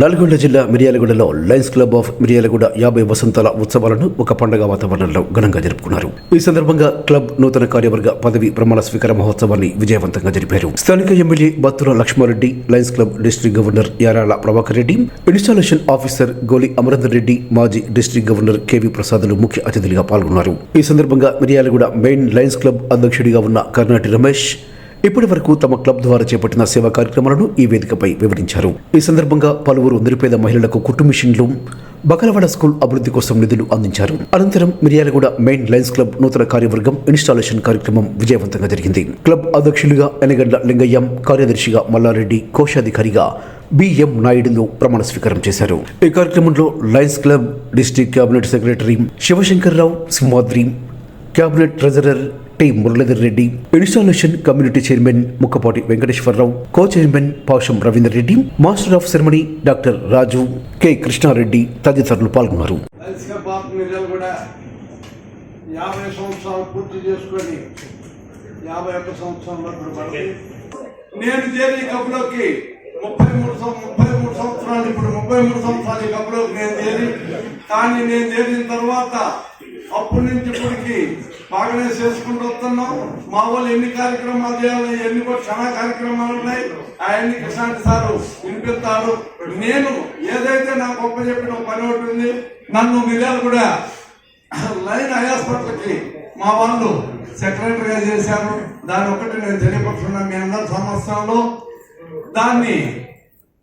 నల్గొండ జిల్లా మిర్యాలగూడలో Lions club of Miryalaguda యాభై వసంతాల ఉత్సవాలను ఒక పండగ వాతావరణంలో ఘనంగా జరుపుకున్నారు. ఈ సందర్భంగా క్లబ్ నూతన కార్యవర్గ పదవి ప్రమాణ స్వీకార మహోత్సవాన్ని విజయవంతంగా జరిపారు. స్థానిక MLA Battula Lakshmareddy Lions club district governor Yarala Prabhakar Reddy installation officer Goli Amarender Reddy మాజీ డిస్ట్రిక్ట్ గవర్నర్ కెవి ప్రసాదులు ముఖ్య అతిథులుగా పాల్గొన్నారు. ఈ సందర్భంగా మిర్యాలగూడ మెయిన్ లయన్స్ క్లబ్ అధ్యక్షుడిగా ఉన్న కర్ణాటి రమేష్ ఇప్పటి వరకు తమ క్లబ్ ద్వారా చేపట్టిన సేవా కార్యక్రమాలను ఈ వేదికపై వివరించారు. ఈ సందర్భంగా పలువురు నిరుపేద మహిళలకు కుట్టు మిషన్లు బకలవాడ స్కూల్ అభివృద్ధి కోసం నిధులు అందించారు. అనంతరం మిర్యాలగూడ మెయిన్ లయన్స్ క్లబ్ నూతన కార్యవర్గం ఇన్స్టాలేషన్ కార్యక్రమం విజయవంతంగా జరిగింది. క్లబ్ అధ్యక్షులుగా ఎనగండ్ల లింగయ్యం కార్యదర్శిగా మల్లారెడ్డి కోశాధికారిగా బిఎం నాయుడులు ప్రమాణ స్వీకారం చేశారు. ఈ కార్యక్రమంలో lions club district cabinet secretary Sivasankar Rao Simhadri cabinet treasurer T. Muralidhar Reddy installation community chairman Mukkapati Venkateswara Rao co chairman Pasham Ravinder Reddy master of ceremony doctor Raju K. Krishna Reddy తదితరులు పాల్గొన్నారు. యాభై సంవత్సరాలు పూర్తి చేసుకొని యాభై ఒక్క సంవత్సరంలో నేను చేరి కబులోకి ముప్పై మూడు ముప్పై మూడు సంవత్సరాలు ఇప్పుడు ముప్పై మూడు సంవత్సరాలు కబులోకి నేను చేరి కానీ నేను చేరిన తర్వాత అప్పటి నుంచి ఇప్పటికి బాగానే చేసుకుంటూ వస్తున్నాం. మా వాళ్ళు ఎన్ని కార్యక్రమాలు చేయాలి ఎన్ని కూడా చాలా కార్యక్రమాలు ఉన్నాయి ఆయన్ని కృష్ణాంటి సారు వినిపిస్తారు. నేను ఏదైతే నాకు గొప్ప చెప్పిన పని ఒకటి ఉంది నన్ను మిర్యాలు కూడా లైన్ ఐ హాస్పిటల్కి మా వాళ్ళు సెక్రటరీగా చేశారు. దాని ఒకటి నేను తెలియపరుచున్నాను మీ అందరి సంవత్సరంలో దాన్ని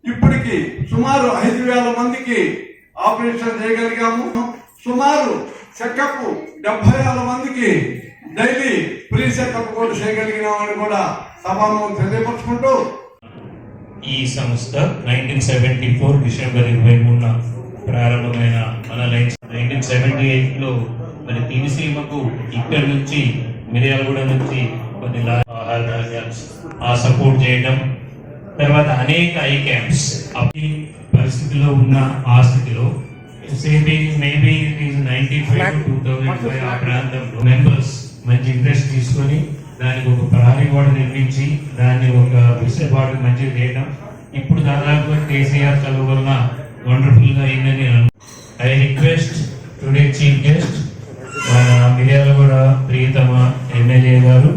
ఇప్పటికి సుమారు ఐదు వేల మందికి ఆపరేషన్ చేయగలిగాము. సుమారు చెకప్ డెబ్బై ఆరు మందికి డైలీ ఫ్రీ చెకప్ కూడా చేయగలిగినామని కూడా సభాముఖం తెలియపరుచుకుంటూ ఈ సంస్థ నైన్టీన్ సెవెంటీ ఫోర్ డిసెంబర్ ఇరవై మూడున ప్రారంభమైన మన లైన్స్ నైన్టీన్ సెవెంటీ ఎయిట్లో మరి తీనసీమకు ఇక్కడి నుంచి మిర్యాలగూడ నుంచి కొన్ని ఆహార ధాన్యాలు ఆ సపోర్ట్ చేయడం తర్వాత అనేక ఐ క్యాంప్స్. అప్పటి పరిస్థితిలో ఉన్న ఆ స్థితిలో saving maybe ninety five two thousand five ఆ ప్రాంతంలో మెంబర్స్ మంచి ఇంట్రెస్ట్ తీసుకొని దానికి ఒక ప్రహరీ గోడ నిర్మించి దాన్ని ఒక వెసులుబాటు మంచిగా చేయడం ఇప్పుడు దాదాపుగా కేసీఆర్ చదువు వలన వండర్ఫుల్గా అయిందని I request today chief guest Miryalaguda Priyatama MLA గారు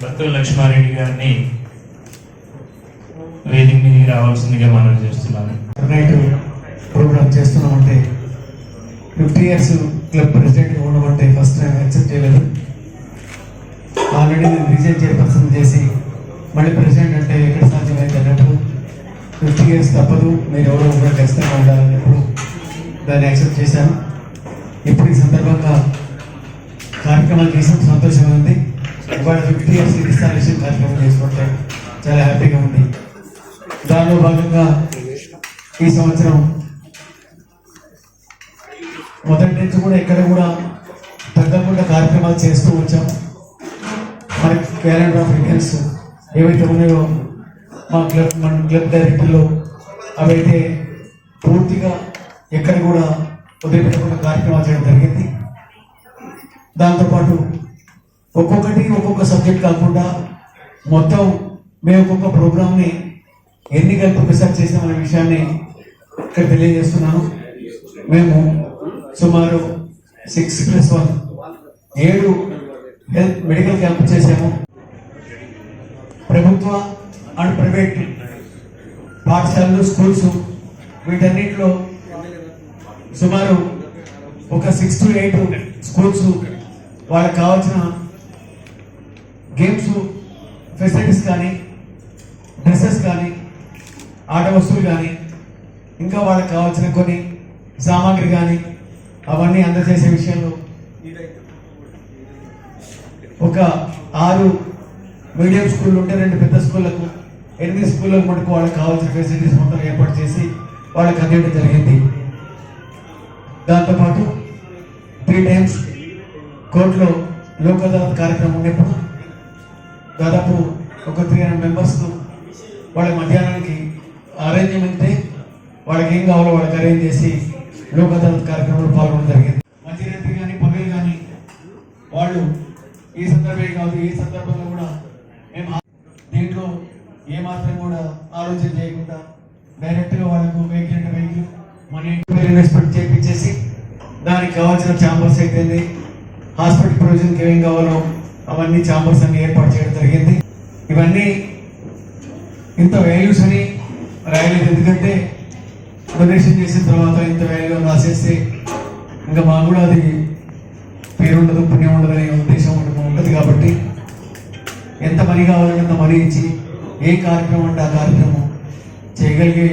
బత్తుల లక్ష్మారెడ్డి గారిని వేదిక మీదకి రావాల్సిందిగా మనం చేస్తున్నాను నైట్ ప్రోగ్రామ్ చేస్తున్నామంటే ఫిఫ్టీ ఇయర్స్ క్లబ్ ప్రెసిడెంట్ ఉండడం అంటే ఫస్ట్ టైం యాక్సెప్ట్ చేయలేదు. ఆల్రెడీ నేను రీజన్ చైర్పర్సన్ చేసి మళ్ళీ ప్రెసిడెంట్ అంటే ఎక్కడ సాధ్యమైంది అన్నప్పుడు ఫిఫ్టీ ఇయర్స్ తప్పదు. మీరు ఎవరో కూడా ఖచ్చితంగా ఉండాలన్నప్పుడు దాన్ని యాక్సెప్ట్ చేశాను. ఇప్పుడు ఈ సందర్భంగా కార్యక్రమాలు చేసిన సంతోషంగా ఉంది. ఇవాళ ఫిఫ్టీ ఇయర్స్ ఇన్స్టాలేషన్ కార్యక్రమం చేసుకుంటే చాలా హ్యాపీగా ఉంది. దానిలో భాగంగా ఈ సంవత్సరం మొదటి నుంచి కూడా ఎక్కడ కూడా తగ్గకుండా కార్యక్రమాలు చేస్తూ వచ్చాం. మరి క్యాలెండర్ ఆఫ్ ఈవెంట్స్ ఏవైతే ఉన్నాయో మా క్లబ్ మన క్లబ్ డైరెక్టర్లు అవైతే పూర్తిగా ఎక్కడ కూడా వదిలిపెట్టకుండా కార్యక్రమాలు చేయడం జరిగింది. దాంతోపాటు ఒక్కొక్కటి ఒక్కొక్క సబ్జెక్ట్ కాకుండా మొత్తం మేము ఒక్కొక్క ప్రోగ్రామ్ని ఎన్ని కలిపి రీసెర్చ్ చేసామనే విషయాన్ని ఇక్కడ తెలియజేస్తున్నాను. మేము సుమారు సిక్స్ ప్లస్ వన్ ఏడు హెల్త్ మెడికల్ క్యాంప్ చేశాము. ప్రభుత్వ అండ్ ప్రైవేట్ పాఠశాలలు స్కూల్స్ వీటన్నిటిలో సుమారు ఒక సిక్స్ టు ఎయిట్ స్కూల్స్ వాళ్ళకి కావాల్సిన గేమ్స్ ఫెసిలిటీస్ కానీ డ్రెస్సెస్ కానీ ఆట వస్తువులు కానీ ఇంకా వాళ్ళకి కావాల్సిన కొన్ని సామాగ్రి కానీ అవన్నీ అందజేసే విషయంలో ఒక ఆరు మీడియం స్కూళ్ళు ఉంటే రెండు పెద్ద స్కూళ్ళకు ఎనిమిది స్కూళ్ళకు మటుకు వాళ్ళకి కావాల్సిన ఫెసిలిటీస్ మొత్తం ఏర్పాటు చేసి వాళ్ళకి అందించడం జరిగింది. దాంతోపాటు త్రీ టైమ్స్ కోర్టులో లోక్ అదాలత్ కార్యక్రమం ఉన్నప్పుడు దాదాపు ఒక త్రీ హండ్రెడ్ మెంబర్స్ను వాళ్ళ మధ్యాహ్నానికి అరేంజ్మెంట్ వాళ్ళకి ఏం కావాలో వాళ్ళకి అరేంజ్ చేసి లోక్ అదాలత్ కార్యక్రమంలో పాల్గొనడం జరిగింది. మధ్యరాత్రి కానీ పగలు కానీ వాళ్ళు ఈ సందర్భమే కాదు ఈ సందర్భంలో కూడా మేము దీంట్లో ఏమాత్రం కూడా ఆలోచన చేయకుండా డైరెక్ట్గా వాళ్ళకు వెహికల్ వెహికల్ మన ఇంటి ఇన్వెస్ట్మెంట్ చేపించేసి దానికి కావాల్సిన ఛాంబర్స్ అయితే హాస్పిటల్ ప్రొవిజన్కి ఏం కావాలో అవన్నీ ఛాంబర్స్ అన్ని ఏర్పాటు చేయడం జరిగింది. ఇవన్నీ ఇంత వాల్యూస్ అని రాయలేదు. ఎందుకంటే డొనేషన్ చేసిన తర్వాత ఇంత వేగంగా రాసేస్తే ఇంకా మాకు కూడా అది పేరు ఉండదు పుణ్యం ఉండదు అనే ఉద్దేశం ఉండదు ఉంటుంది కాబట్టి ఎంత మనీ కావాలంటే అంత మనీ ఇచ్చి ఏ కార్యక్రమం అంటే ఆ కార్యక్రమం చేయగలిగే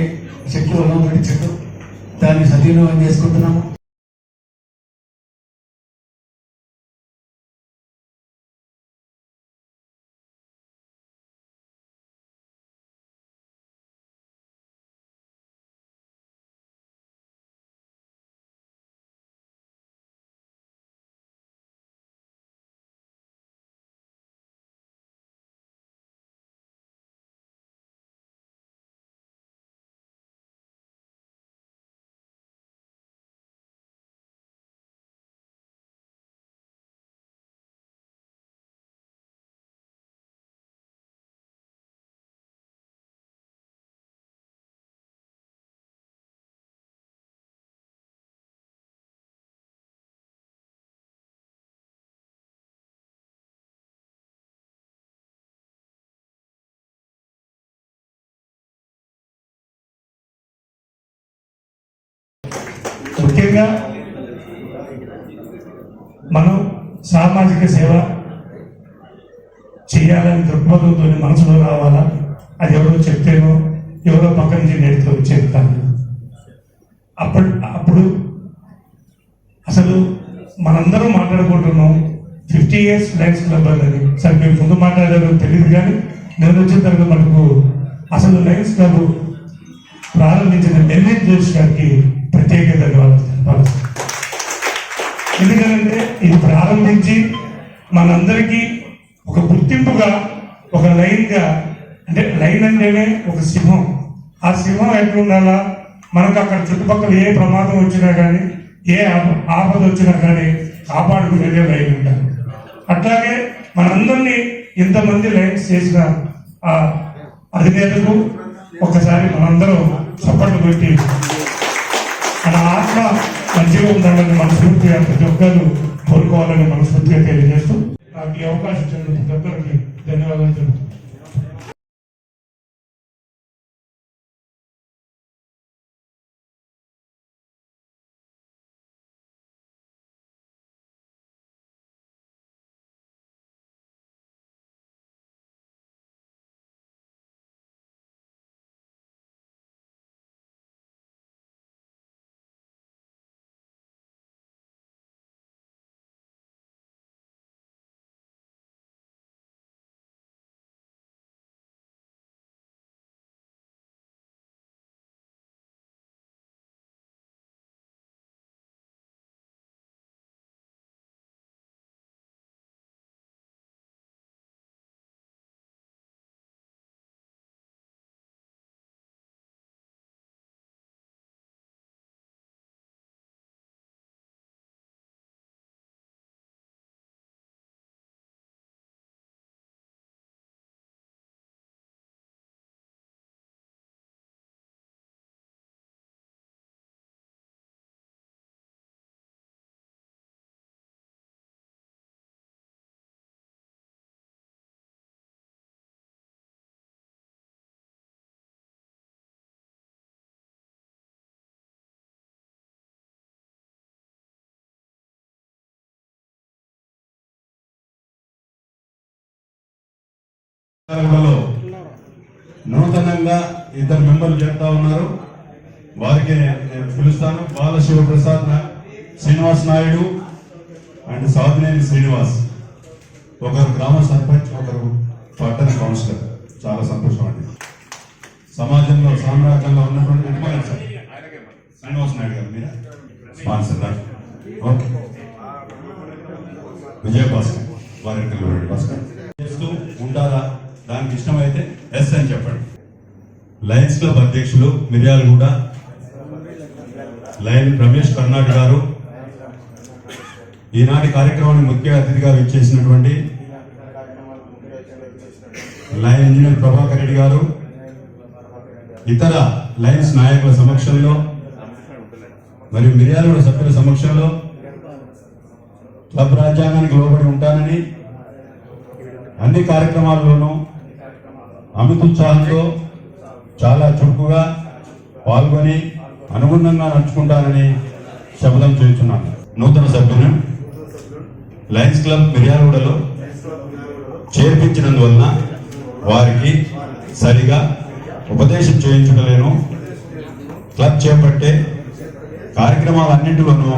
శక్తి వల్ల చెట్టు దాన్ని సద్వినియోగం చేసుకుంటున్నాము. ముఖ్యంగా మనం సామాజిక సేవ చేయాలని దృక్పథంతో మనసులో రావాలా? అది ఎవరో చెప్తేనో ఎవరో పక్క నుంచి నేర్తో చెప్తాను. అప్పుడు అప్పుడు అసలు మనందరం మాట్లాడుకుంటున్నాం. ఫిఫ్టీ ఇయర్స్ లైన్స్ క్లబ్ అని సరే మేము ముందు మాట్లాడారో తెలియదు కానీ నేను వచ్చిన తర్వాత మనకు అసలు లైన్స్ క్లబ్ ప్రారంభించిన ఢిల్లీ జోష్ గారికి ప్రత్యేక ధన్యవాదాలు తెలపాలి సార్. ఎందుకంటే ఇది ప్రారంభించి మనందరికీ ఒక గుర్తింపుగా ఒక లైన్గా అంటే లైన్ అంటేనే ఒక సింహం. ఆ సింహం ఎట్లుండాలా మనకు అక్కడ చుట్టుపక్కల ఏ ప్రమాదం వచ్చినా కానీ ఏ ఆపద వచ్చినా కానీ కాపాడుకునేదే లైన్ ఉంటారు అట్లాగే మనందరినీ ఇంతమంది లైన్స్ చేసిన ఆ అధినేతకు ఒకసారి మనందరం చప్పట్లు పెట్టి మన ఆత్మ మంచిగా ఉండాలని మనస్ఫూర్తిగా ప్రతి ఒక్కరు కోరుకోవాలని మనస్ఫూర్తిగా తెలియజేస్తూ నాకు ఈ అవకాశం ఇచ్చిన ప్రతి ఒక్కరికి ధన్యవాదాలు తెలుపుతున్నాను సందర్భంలో నూతనంగా ఇద్దరు మెంబర్లు చెప్తా ఉన్నారు. వారికి నేను పిలుస్తాను. బాలశివ ప్రసాద్ శ్రీనివాస్ నాయుడు అండ్ సాధినేని శ్రీనివాస్. ఒకరు గ్రామ సర్పంచ్ ఒకరు పట్టణ కౌన్సిలర్. చాలా సంతోషం అండి. సమాజంలో సామ్రాజ్యంలో ఉన్నటువంటి యజమాని సార్. శ్రీనివాస్ నాయుడు గారు మీరా? Sponsor okay. విజయ భాస్కర్ వారి భాస్కర్. మీకు ఇష్టమైతే ఎస్ అని చెప్పండి. లయన్స్ క్లబ్ అధ్యక్షులు మిర్యాలగూడ లయన్ రమేష్ కర్ణాట్ గారు ఈనాటి కార్యక్రమానికి ముఖ్య అతిథిగా విచ్చేసినటువంటి లయన్ ఇంజనీర్ ప్రభాకర్ రెడ్డి గారు ఇతర లయన్స్ నాయకుల సమక్షంలో మరియు మిర్యాలగూడ సభ్యుల సమక్షంలో క్లబ్ రాజ్యాంగానికి లోబడి ఉంటానని అన్ని కార్యక్రమాల్లోనూ అమిత ఉత్సాహంతో చాలా చురుకుగా పాల్గొని అనుగుణంగా నడుచుకుంటానని శపథం చేస్తున్నాను. నూతన సభ్యులను లయన్స్ క్లబ్ మిర్యాలగూడలో చేర్పించినందువలన వారికి సరిగా ఉపదేశం చేయించడలేను క్లబ్ చేపట్టే కార్యక్రమాలన్నింటిలోనూ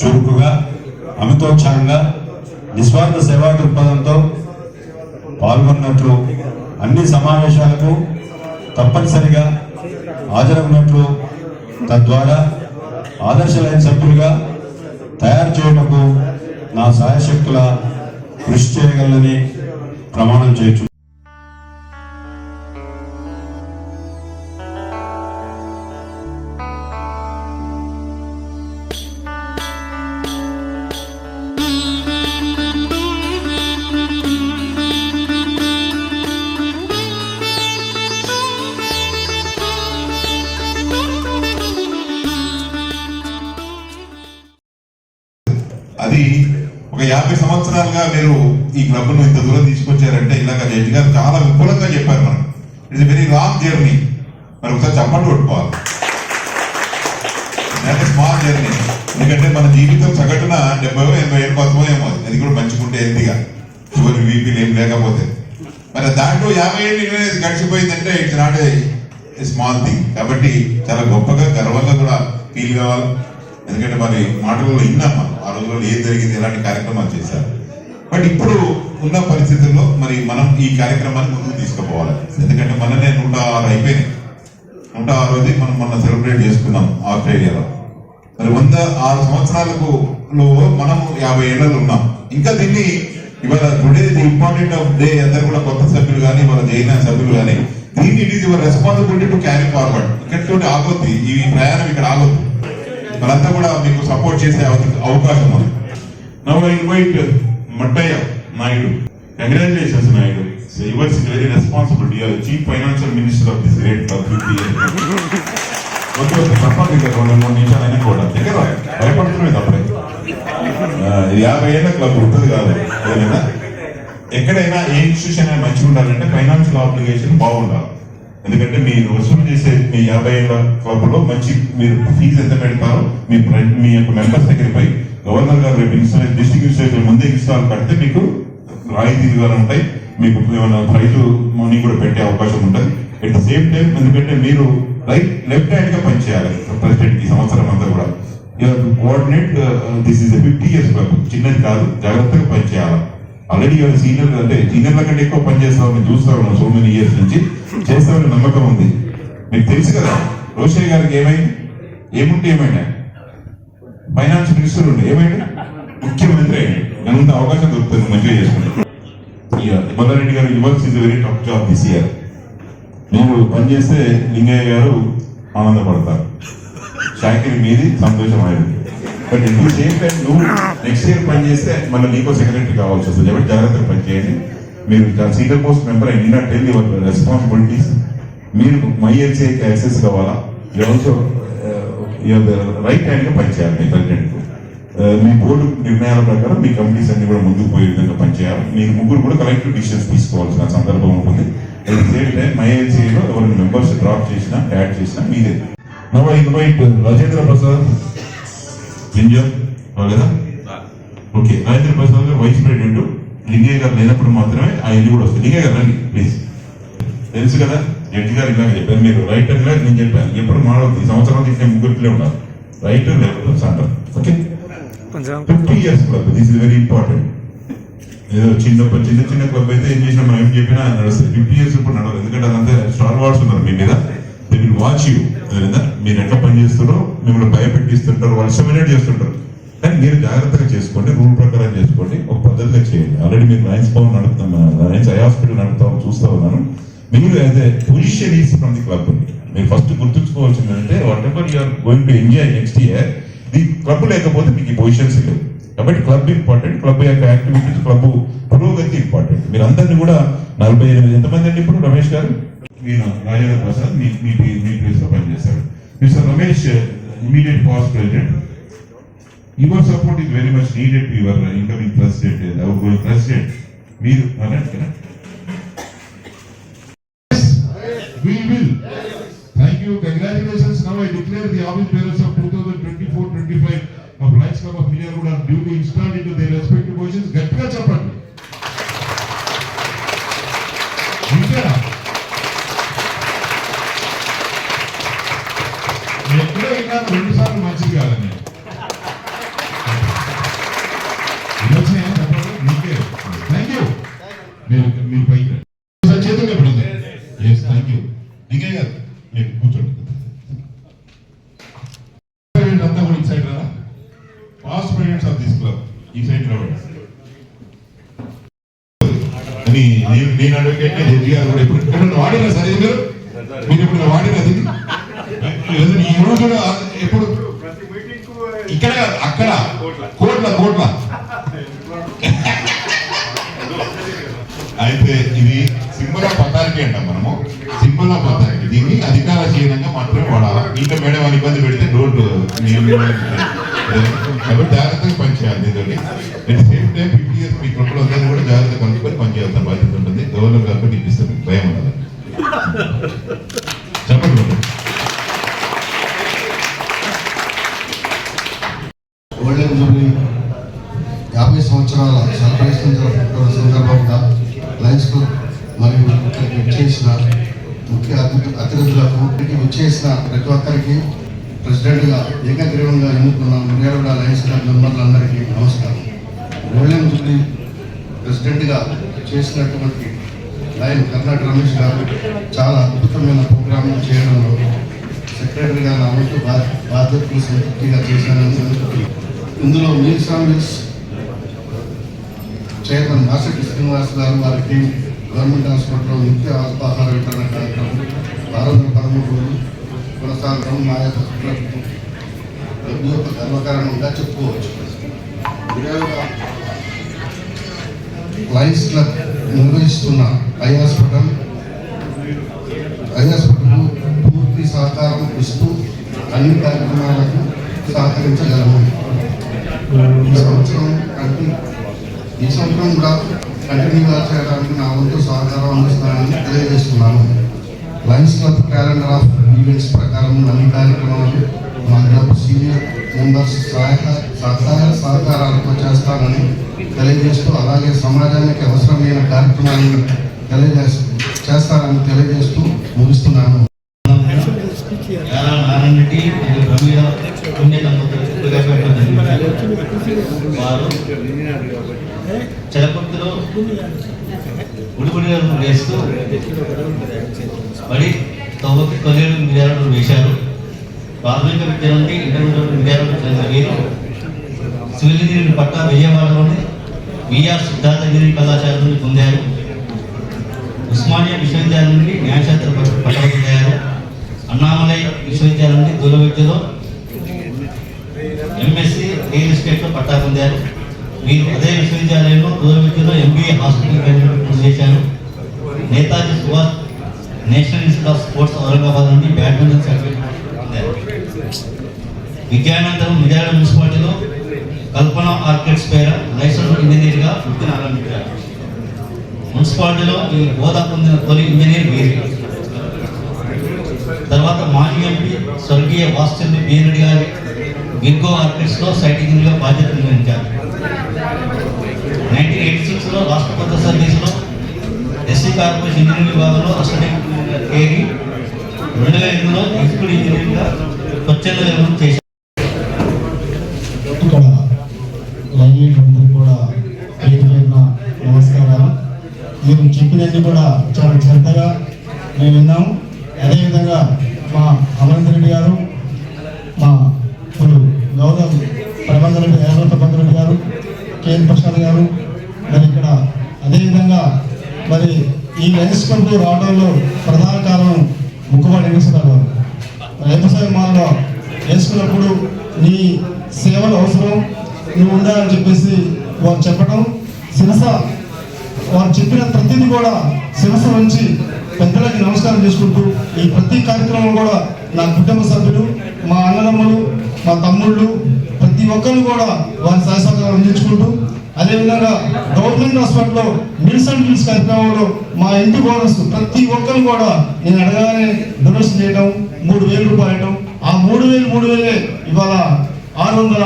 చురుకుగా అమితోత్సాహంగా నిస్వార్థ సేవా దృక్పథంతో పాల్గొన్నట్లు అన్ని సమావేశాలకు తప్పనిసరిగా హాజరవునట్లు తద్వారా ఆదర్శ లైన్ సభ్యులుగా తయారు చేయటకు నా సాయశక్తుల కృషి చేయగలని ప్రమాణం చేయొచ్చు ఒక యాభై సంవత్సరాలుగా మీరు ఈ క్లబ్ను ఇంత దూరం తీసుకొచ్చారంటే ఇలాగ జడ్జి గారు చాలా విపులంగా చెప్పారు మనం ఇట్స్ వెరీ లాంగ్ జర్నీ మరి ఒకసారి చప్పట్లు కొట్టుకోవాలి. స్మాల్ జర్నీ ఎందుకంటే మన జీవితం సగటున డెబ్బై ఎనభై ఏడు కోసమో ఏమో అది. కూడా మంచుకుంటే ఎందుగా చివరి వీపీలు ఏం లేకపోతే. మరి దాంట్లో యాభై ఏళ్ళు ఇరవై ఐదు గడిచిపోయిందంటే it's not a small thing కాబట్టి చాలా గొప్పగా గర్వంగా కూడా ఫీల్ కావాలి. ఎందుకంటే మరి మాటల్లో విన్నాం ఆ రోజుల్లో ఏం జరిగింది? ఎలాంటి కార్యక్రమాలు చేశారు? బట్ ఇప్పుడు ఉన్న పరిస్థితుల్లో మరి మనం ఈ కార్యక్రమాన్ని ముందుకు తీసుకుపోవాలి. ఎందుకంటే మననే నూట ఆరు అయిపోయినాయి. నూట ఆరోది మనం మొన్న సెలబ్రేట్ చేసుకున్నాం ఆస్ట్రేలియాలో. మరి వంద ఆరు సంవత్సరాలకు లో మనం యాభై ఏళ్ళలో ఉన్నాం. ఇంకా దీన్ని ఇవాళ today the important of day అందరు కూడా కొత్త సభ్యులు కానీ వాళ్ళ జైన సభ్యులు కానీ దీన్ని it is your responsibility to carry forward ఇక్కడితోటి ఆగొద్ది. ఈ ప్రయాణం ఇక్కడ ఆగొద్దు. వాళ్ళంతా కూడా మీకు సపోర్ట్ చేసే అవకాశం ఉంది. Now I invite Mattayya Naidu congratulations Naidu yours is very responsibility you are chief financial minister of this great fifty okay okay తప్పదు రెండు మూడు నిమిషాలు అయినా కూడా. దగ్గర భయపడుతున్నాయి తప్పే యాభై ఏళ్ళ క్లబ్ ఉంటుంది కాదు. ఏదైనా? ఎక్కడైనా ఏ ఇన్స్టిట్యూషన్ అయినా మంచిగా ఉండాలంటే ఫైనాన్షియల్ ఆబ్లిగేషన్ బాగుండాలి. ఎందుకంటే మీరు వసూలు చేసే మీ యాభై ఏళ్ళ క్లబ్లో మంచి మీరు ఫీజు ఎంత పెడతారో మీ మీ యొక్క మెంబర్స్ దగ్గర గవర్నర్ గారు రేపు ఇన్స్టాల్ డిస్ట్రిక్ట్ ఇన్స్టిట్యూట్ ముందే ఇన్స్టాల్ కడితే మీకు రాయితీలు ఉంటాయి. మీకు ఏమైనా ప్రైజు మనీ కూడా పెట్టే అవకాశం ఉంటుంది. ఎట్ ద సేమ్ టైం ఎందుకంటే మీరు రైట్ లెఫ్ట్ హ్యాండ్గా పనిచేయాలి. ప్రెసిడెంట్ ఈ సంవత్సరం అంతా కూడా. Coordinate this is fifty years club చిన్నది కాదు జాగ్రత్తగా పనిచేయాలి. ఆల్రెడీ సీనియర్ అంటే సీనియర్ల కంటే ఎక్కువ పని చేస్తామని చూస్తా ఉన్నాం సో మెనీ ఇయర్స్ నుంచి. చేస్తామని నమ్మకం ఉంది. మీకు తెలుసు కదా రోషయ్య గారికి ఏమైంది? ఏముంటే ఏమైనా? ఫైనాన్స్ మినిస్టర్ ఉండే. ఏమైంది? ముఖ్యమంత్రి అయ్యాడు. ఎంత అవకాశం దొరుకుతుంది మంచిగా చేసుకుంటాను మల్లారెడ్డి గారు yours is very tough job this year మీరు పనిచేస్తే లింగయ్య గారు ఆనందపడతారు. షాకిరి మీది సంతోషం ఆయన బట్ ఎట్ ది టైం నువ్వు నెక్స్ట్ ఇయర్ పని చేస్తే మళ్ళీ నీకో సెక్రటరీ కావాల్సి వస్తుంది. ఎవరు జాగ్రత్తగా పని చేయండి. మీరు senior post member I not tell your responsibilities మీరు మై ఎల్సీఐకి యాక్సెస్ కావాలా? యూ ఆల్సో రైట్ హ్యాండ్గా పనిచేయాలి మీ ప్రెసిడెంట్ uh, మీ బోర్డు నిర్ణయాల ప్రకారం మీ కంపెనీస్ అన్ని కూడా ముందుకు పోయే విధంగా పనిచేయాలి మీరు ముగ్గురు కూడా కలెక్టివ్ డిసిషన్స్ తీసుకోవాల్సిన సందర్భం ఉంటుంది. అట్ సేమ్ టైం మై ఎల్సీఐలో ఎవరైనా మెంబర్స్ డ్రాప్ చేసినా యాడ్ చేసినా మీదే. Now invite Rajendra Prasad. లేదా ఓకే రాజేంద్ర ప్రసాద్ గారు వైస్ ప్రెసిడెంట్ లింగయ్య గారు లేనప్పుడు మాత్రమే ఆ ఇల్లు కూడా వస్తుంది. లింగయ్య గారు రండి ప్లీజ్ తెలుసు కదా జడ్జి గారు ఇలాగ చెప్పారు. మీరు రైట్ అని నేను చెప్పాను. ఎప్పుడు మాడవద్దు ఈ సంవత్సరం తీసే ముగ్గురిలో ఉన్నారు right left centre okay fifty years club this is very important ఏదో చిన్న చిన్న చిన్న క్లబ్ అయితే ఏం చేసినా మనం ఏం చెప్పినా నడుస్తుంది. ఫిఫ్టీ ఇయర్స్ ఇప్పుడు నడవదు. ఎందుకంటే అదంతా స్టార్ వార్డ్స్ ఉన్నారు మీ మీద. దే విల్ వాచ్ యూ మీరు ఎట్లా పని చేస్తున్నారో మిమ్మల్ని భయపెట్టిస్తుంటారు వాళ్ళు సెమినేట్ చేస్తుంటారు. కానీ మీరు జాగ్రత్తగా చేసుకోండి రూల్ ప్రకారం చేసుకోండి ఒక పద్ధతిగా చేయండి. ఆల్రెడీ మీరు లయన్స్ భవన్ నడుపుతాం లయన్స్ ఐ హాస్పిటల్ నడుపుతాం చూస్తా ఉన్నాను. మీరు as a position is from the club మీరు ఫస్ట్ గుర్తుంచుకోవాల్సింది అంటే whatever you are going to enjoy next year the club లేకపోతే మీకు ఈ పొజిషన్స్ లేవు. కాబట్టి క్లబ్ ఇంపార్టెంట్ క్లబ్ యొక్క యాక్టివిటీస్ క్లబ్ పురోగతి ఇంపార్టెంట్ మీరు అందరినీ కూడా నలభై ఎనిమిది ఎంతమంది అండి ఇప్పుడు రమేష్ గారు? ఈయన రాజేంద్ర ప్రసాద్ మీ మీ మీ ప్లేస్ లో పనిచేశారు Mister Ramesh immediate past president your support is very much needed your incoming president outgoing president మీరు అనండి కదా We will. Thank you. Congratulations. Now I declare the office bearers of 2024-25 of Lions Club of Minyarguda duly installed into their respective positions. Past presidents of this club ఈ side రావండి అని నేను నేను advocate Reddy గారు కూడా ఇప్పుడు ఎప్పుడు వాడినా సరే ఇది మీరు మీరు ఇప్పుడు వాడినది లేదు ఈ రోజు కూడా ఎప్పుడు ఇక్కడ అక్కడ. కోట్ల కోట్ల. అయితే ఇది సింబల్ ఆఫ్ అథారిటీ అంటాం మనము. సింబల్ ఆఫ్ అథారిటీ దీన్ని అధికార చీనంగా మాత్రమే వాడాలి? ఇంకా మేడం అని ఇబ్బంది పెడితే డోంట్ కాబట్టి జాగ్రత్తగా పనిచేయాలి దీంతో at same time fifty years మీ క్లబ్లో అందరూ కూడా జాగ్రత్తగా కనుక్కొని పనిచేయాల్సిన బాధ్యత ఉంటుంది. గవర్నర్ కాబట్టి ఇప్పిస్తాను మీకు భయం ఉండదు. చెప్పండి గోల్డెన్ జూబ్లీ యాభై సంవత్సరాల సెలబ్రేషన్ జరుపుకుంటున్న సందర్భంగా లయన్స్ క్లబ్ మరియు ఇక్కడికి వచ్చేసిన ముఖ్య అతిథులకు ఇక్కడికి వచ్చేసిన ప్రతి ఒక్కరికి ప్రెసిడెంట్గా ఏకగ్రీవంగా ఎన్నుకున్న మురియాడ లయన్స్ క్లబ్ మెంబర్లందరికీ నమస్కారం. గోల్డెన్ జూబ్లీ ప్రెసిడెంట్గా చేసినటువంటి లయన్ కర్ణాటక రమేష్ గారు చాలా అద్భుతమైన ప్రోగ్రామ్ చేయడంలో సెక్రటరీగా నా వంతు బాధ్యతలు సంతృప్తిగా చేశానని ఇందులో మీల్ సామిల్స్ చైర్మన్ మాసటి శ్రీనివాస్ గారు వారి టీం గవర్నమెంట్ హాస్పిటల్లో నిత్య అల్పాహార వితరణ కార్యక్రమం ఆరోగ్య పదమూడు రోజులు కొనసాగడం మా యొక్క క్లబ్కు క్లబ్ యొక్క గర్వకారణంగా చెప్పుకోవచ్చు. విరివిగా లయన్స్ క్లబ్ నిర్వహిస్తున్న ఐ హాస్పిటల్ ఐ హాస్పిటల్ పూర్తి సహకారం ఇస్తూ అన్ని కార్యక్రమాలకు సహకరించగలము. ఈ సంవత్సరం కంటి ఈ సంవత్సరం కూడా కంటిన్యూగా చేయడానికి నా వంతు సహకారం అందిస్తానని తెలియజేస్తున్నాను. Lions club calendar of events ప్రకారం అన్ని కార్యక్రమాలు మా క్లబ్ సీనియర్ మెంబర్స్ సహాయ సహాయ సహకారాలతో చేస్తానని తెలియజేస్తూ అలాగే సమాజానికి అవసరమైన కార్యక్రమాలను తెలియజేస్తూ చేస్తానని తెలియజేస్తూ ముగిస్తున్నాను మరియు పుణ్య. వారు ఉడిపుడిగా వేస్తూ మరి తొమ్మిది తొలేడు విద్యార్థులు వేశారు. ప్రాథమిక విద్య నుండి ఇంటర్మీడియట్ మిర్యాలను చదివిన వీరు సివిల్ ఇంజనీరింగ్ పట్టా విజయవాడలోని విఆర్ సిద్ధార్థ ఇంజనీరింగ్ కళాశాల నుండి పొందారు. ఉస్మానియా విశ్వవిద్యాలయం నుండి న్యాయశాస్త్ర పట్ట- పట్టా పొందారు. అన్నామలై విశ్వవిద్యాలయం నుండి దూర విద్యలో ఎంఎస్సి రియల్ ఎస్టేట్లో పట్టా పొందారు. వీరు అదే విశ్వవిద్యాలయంలో దూర విద్యలో ఎంబీఏ హాస్పిటల్ గ్రాడ్యుయేట్ పూర్తి Netaji Subhash national institute of sports Aurangabad నుండి బ్యాడ్మింటన్ సర్టిఫికేట్ పొందారు. విద్యానంతరం మిర్యాల మున్సిపాలిటీలో కల్పన ఆర్కిడ్స్ పేర లైసెన్స్ ఇంజనీర్గా వృత్తిని ఆరంభించారు. మున్సిపాలిటీలో ఈ హోదా పొందిన తొలి ఇంజనీర్ వీరి. తర్వాత మాజీ ఎంపీ స్వర్గీయ వాసుచంద్ర బీరెడ్డి గారి విగ్గో ఆర్కిడ్స్లో సైట్ ఇంజనీర్గా బాధ్యత నిర్వహించారు. నైన్టీన్ ఎయిటీ సిక్స్లో రాష్ట్ర ప్రభుత్వ సర్వీసులో ఎస్సీ కార్పొరేషన్ ఇంజనీరింగ్ విభాగంలో అసిస్టెంట్ ఇంజనీర్గా రెండు వేల ఎనిమిదిలో ఎగ్జిక్యూటివ్ ఇంజనీరింగ్గా స్వచ్ఛంద విరమణ చేశారు. ఇక్కడ కూడా నమస్కారాలు. మీరు చెప్పినది కూడా చాలా శ్రద్ధగా మేము విన్నాము. అదేవిధంగా మా అమరేంద్ర రెడ్డి గారు మా ఇప్పుడు గౌరవ కేఎల్ ప్రసాద్ గారు మరి ఇక్కడ అదేవిధంగా మరి ఈ లయన్స్ క్లబ్ రావడంలో ప్రధాన కారణం ముక్కుబాటి వెంకటేశ్వర గారు. రైతు మాల్లో వేసుకున్నప్పుడు నీ సేవలు అవసరం నువ్వు ఉండాలని చెప్పేసి వారు చెప్పడం శిరస వారు చెప్పిన ప్రతిదీ కూడా శిరస నుంచి పెద్దలకి నమస్కారం చేసుకుంటూ ఈ ప్రతి కార్యక్రమం కూడా నా కుటుంబ సభ్యులు మా అన్నదమ్ములు మా తమ్ముళ్ళు ప్రతి ఒక్కరు కూడా వారి సహసహకారం అందించుకుంటూ అదేవిధంగా గవర్నమెంట్ హాస్పిటల్లో మిల్స్ అండ్ బిల్స్ కార్యక్రమంలో మా ఇంటి బోనస్ ప్రతి ఒక్కరు కూడా నేను అడగానే డొనేషన్ చేయడం మూడు వేలు రూపాయలు ఇవ్వడం ఆ మూడు వేలు మూడు వేలే ఇవాళ ఆరు వందల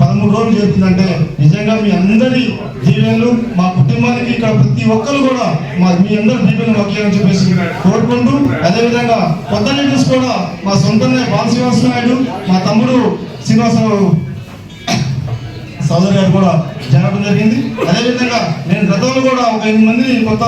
పదమూడు రోజులు చేరుతుందంటే నిజంగా మీ అందరి దీవెనలు మా కుటుంబానికి ఇక్కడ ప్రతి ఒక్కరు కూడా మా మీ అందరి దీవెనలు ఒకేయని చెప్పేసి కోరుకుంటూ అదేవిధంగా కొత్త లీడర్స్ కూడా మా సొంతంగా బాల శ్రీనివాస నాయుడు మా తమ్ముడు శ్రీనివాసరావు సోదరు గారు కూడా జరగడం జరిగింది. అదేవిధంగా నేను గతంలో కూడా ఒక ఎనిమిది మందిని కొత్త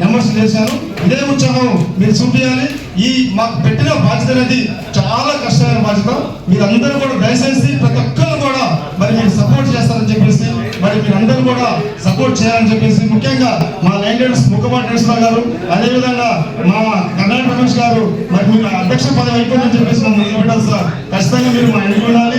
మెంబర్స్ చేశాను. ఇదే ఉత్సాహం మీరు చూపించాలి ఈ మాకు పెట్టిన బాధ్యత అనేది చాలా కష్టమైన బాధ్యత. మీరందరూ కూడా దయచేసి ప్రతి ఒక్కరు కూడా మరి మీరు సపోర్ట్ చేస్తారని చెప్పేసి మరి మీరందరూ కూడా సపోర్ట్ చేయాలని చెప్పేసి ముఖ్యంగా మా లైన్ లీడర్స్ ముఖపాటి నరసింహ గారు అదేవిధంగా మా కర్ణాటక రమేష్ గారు మరి మీరు అధ్యక్ష పదవి అయిపోయిందని చెప్పేసి మమ్మల్ని నిలబెట్టాలి సార్. ఖచ్చితంగా మీరు మా ఇంటికి ఉండాలి.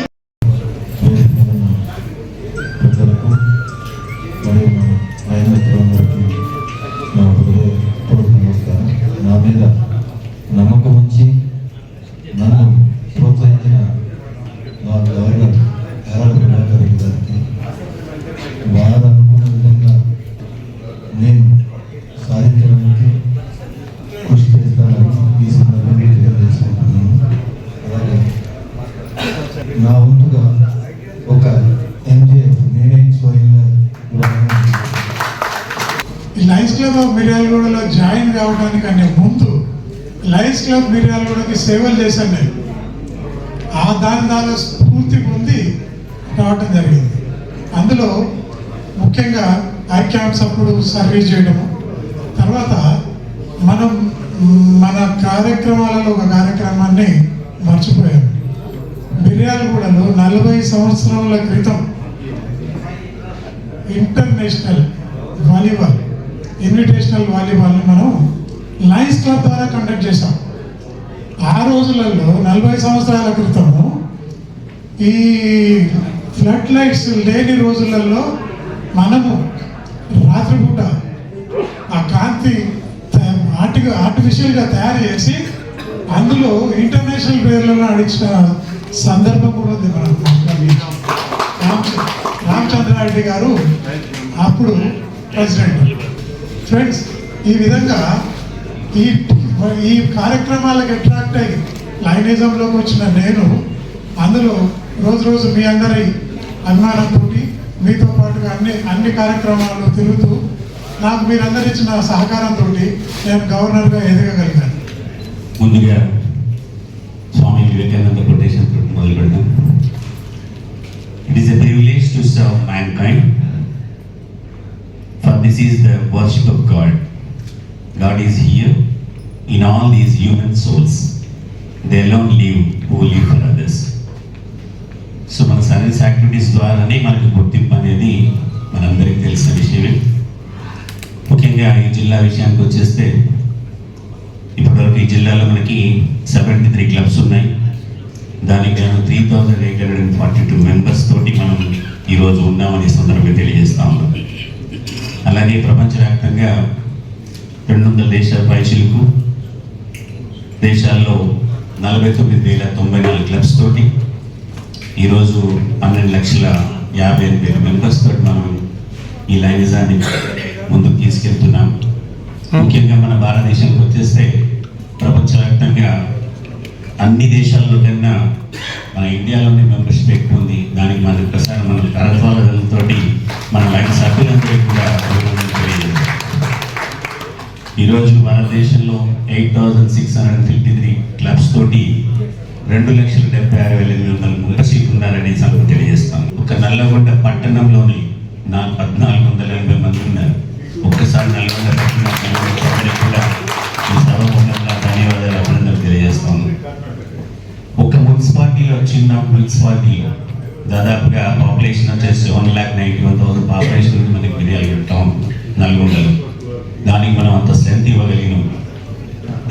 మిర్యాలగూడకి సేవలు చేశాను నేను. ఆ దాని దాని స్ఫూర్తి పొంది రావటం జరిగింది. అందులో ముఖ్యంగా ఐ క్యాంప్స్ అప్పుడు సర్వీస్ చేయడము తర్వాత మనం మన కార్యక్రమాలలో ఒక కార్యక్రమాన్ని మర్చిపోయాం మిర్యాలగూడలో నలభై సంవత్సరాల క్రితం ఇంటర్నేషనల్ వాలీబాల్ ఇన్విటేషనల్ వాలీబాల్ని మనం లయన్స్ క్లబ్ ద్వారా కండక్ట్ చేశాం. ఆ రోజులలో నలభై సంవత్సరాల క్రితము ఈ ఫ్లడ్ లైట్స్ లేని రోజులలో మనము రాత్రిపూట ఆ కాంతి ఆర్టి ఆర్టిఫిషియల్గా తయారు చేసి అందులో ఇంటర్నేషనల్ పేర్లను అడిచిన సందర్భం కూడా ఉంది మనం రామచంద్రారెడ్డి గారు అప్పుడు ప్రెసిడెంట్. ఫ్రెండ్స్ ఈ విధంగా ఈ ఈ కార్యక్రమాలకు అట్రాక్ట్ అయ్యి లైనిజంలోకి వచ్చిన నేను అందులో రోజు రోజు మీ అందరి అభిమానంతో మీతో పాటుగా అన్ని అన్ని కార్యక్రమాల్లో తిరుగుతూ నాకు మీరందరూ ఇచ్చిన సహకారంతో నేను గవర్నర్గా ఎదగగలిగాను. ముందుగా స్వామి వివేకానంద కొటేషన్ మొదలు పెడదాం. It is a privilege to serve mankind for this is the worship of god god is here in all these human souls they alone live who live for others so మన service activities ద్వారానే మనకు గుర్తింపు అనేది మనందరికీ తెలిసిన విషయమే. ముఖ్యంగా ఈ జిల్లా విషయానికి వచ్చేస్తే ఇప్పటివరకు ఈ జిల్లాలో మనకి సెవెంటీ త్రీ క్లబ్స్ ఉన్నాయి. దానికి గాను three thousand eight hundred and forty two members తోటి మనం ఈరోజు ఉన్నామని సందర్భంగా తెలియజేస్తా ఉన్నాం. అలాగే ప్రపంచవ్యాప్తంగా రెండు వందల దేశాల పైచిలకు దేశాల్లో నలభై తొమ్మిది వేల తొంభై నాలుగు క్లబ్స్ తోటి ఈరోజు పన్నెండు లక్షల యాభై ఎనిమిది వేల మెంబర్స్ తోటి మనం ఈ లైనిజాన్ని ముందుకు తీసుకెళ్తున్నాం. ముఖ్యంగా మన భారతదేశానికి వచ్చేస్తే ప్రపంచవ్యాప్తంగా అన్ని దేశాల్లో కన్నా మన ఇండియాలోనే మెంబర్షిప్ ఎక్కువ ఉంది. దానికి మన ప్రసారం మన కరత్వాలతోటి మన లైన్ సభ్యులందరికీ కూడా తెలియజేస్తాం ఈరోజు భారతదేశంలో eight thousand six hundred fifty three clubs తోటి రెండు లక్షల డెబ్బై ఆరు వేల ఎనిమిది వందల మెంబర్షిప్ ఉన్నారని సంగతి తెలియజేస్తాం. ఒక నల్లగొండ పట్టణంలోని నా పద్నాలుగు వందల ఎనభై మంది ఉన్నారు. ఒక్కసారి నల్గొండ పట్టణం కూడా ఈ సభముఖంగా ధన్యవాదాలు అభినందనలు తెలియజేస్తాను ఒక మున్సిపాలిటీలో చిన్న మున్సిపాలిటీలో దాదాపుగా పాపులేషన్ వచ్చేసి one lakh ninety one thousand population మనకి మిర్యాల టౌన్ నల్గొండలో దానికి మనం అంత స్ట్రెంత్ ఇవ్వగలిగినాం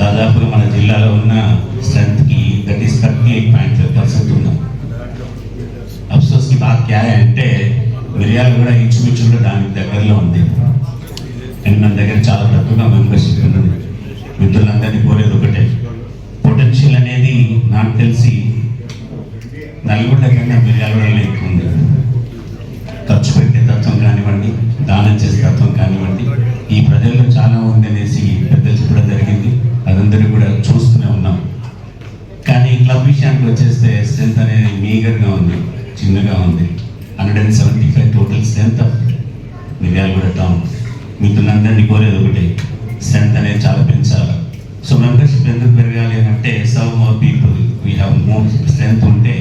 దాదాపుగా మన జిల్లాలో ఉన్న స్ట్రెంత్కి that is thirty eight point five percent ఉన్నాం అఫ్సోస్కి బాగా క్యా అంటే మిరియాలు కూడా ఇంచుమించు కూడా దానికి దగ్గరలో ఉంది. అండ్ మన దగ్గర చాలా తక్కువగా మెంబర్షిప్ ఉన్నది. మిత్రులందరినీ కోరేది ఒకటే. పొటెన్షియల్ అనేది నాకు తెలిసి నల్గొండ కన్నా కూడా ఎక్కువ ఉంది మీగర్గా ఉంది చిన్నగా ఉంది. Hundred and seventy five total strength of Miryalaguda town మీతో అందరినీ కోరేది ఒకటి స్ట్రెంత్ అనేది చాలా పెంచాలి. సో మెంబర్షిప్ ఎందుకు పెరగాలి అని అంటే serve more people we have more strength ఉంటే